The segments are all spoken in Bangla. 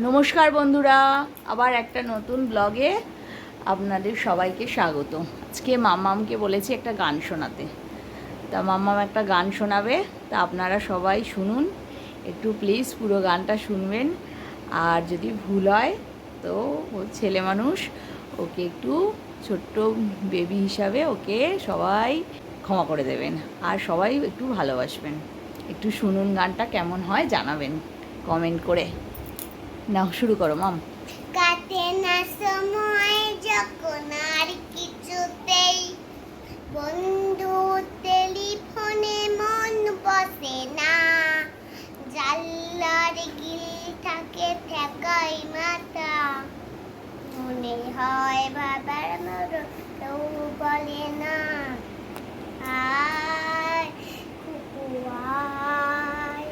নমস্কার বন্ধুরা, আবার একটা নতুন ব্লগে আপনাদের সবাইকে স্বাগত। আজকে মাম্মামকে বলেছি একটা গান শোনাতে। তা মাম্মাম একটা গান শোনাবে, তা আপনারা সবাই শুনুন। একটু প্লিজ পুরো গানটা শুনবেন। আর যদি ভুল হয়, তো ও ছেলে মানুষ, ওকে একটু ছোট্ট বেবি হিসাবে ওকে সবাই ক্ষমা করে দেবেন। আর সবাই একটু ভালোবাসবেন। একটু শুনুন গানটা কেমন হয়, জানাবেন কমেন্ট করে। নাও, শুরু করো, মাম। কাটে না সময়, যখন আর কিছুতেই। বন্ধু, টেলিফোনে মন বসে না। জাল্লার গিল থাকে, ঠেকাই মাথা। মনে হয় বাবার মর কেউ বলে না। আয় কুকু আয়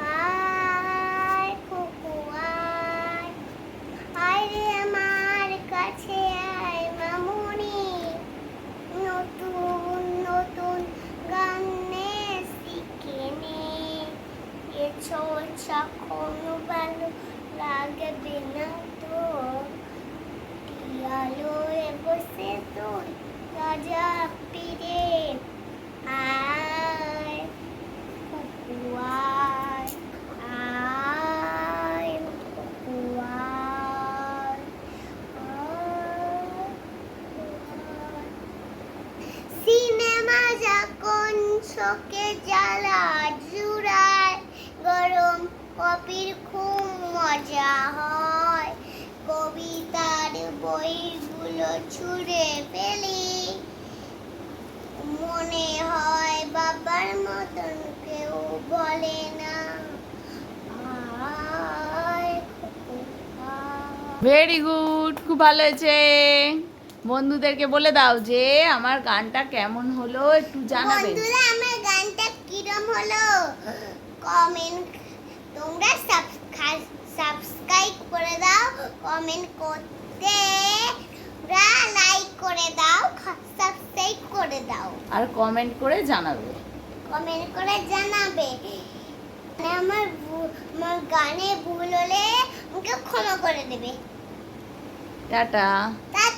আয় কুকু আয় আয় রে আমার কাছে আয় মামুনি নতুন নতুন গান নে শিখে নে এ চর্চা ভালো রাজা পিরে আয় আয় সিনেমা যখন চোখে জ্বালা জুড়ায় কপির খুব মজা হয়। কবিতার বইগুলো ছুঁড়ে ফেলি। মনে হয় বাবার মতন কেউ বলে না। ভেরি গুড খুব ভালো হয়েছে। বন্ধুদেরকে বলে দাও যে আমার গানটা কেমন হলো একটু জানাবে বন্ধুরা আমার গানটা কিরম হলো? তোমরা সাবস্ক্রাইব করে দাও কমেন্ট করতে লাইক করে দাও সাবস্ক্রাইব করে দাও। আর কমেন্ট করে জানাবে। কমেন্ট করে জানাবে। মানে আমার আমার গানে ভুল হলে আমাকে ক্ষমা করে দেবে। টাটা। টাটা।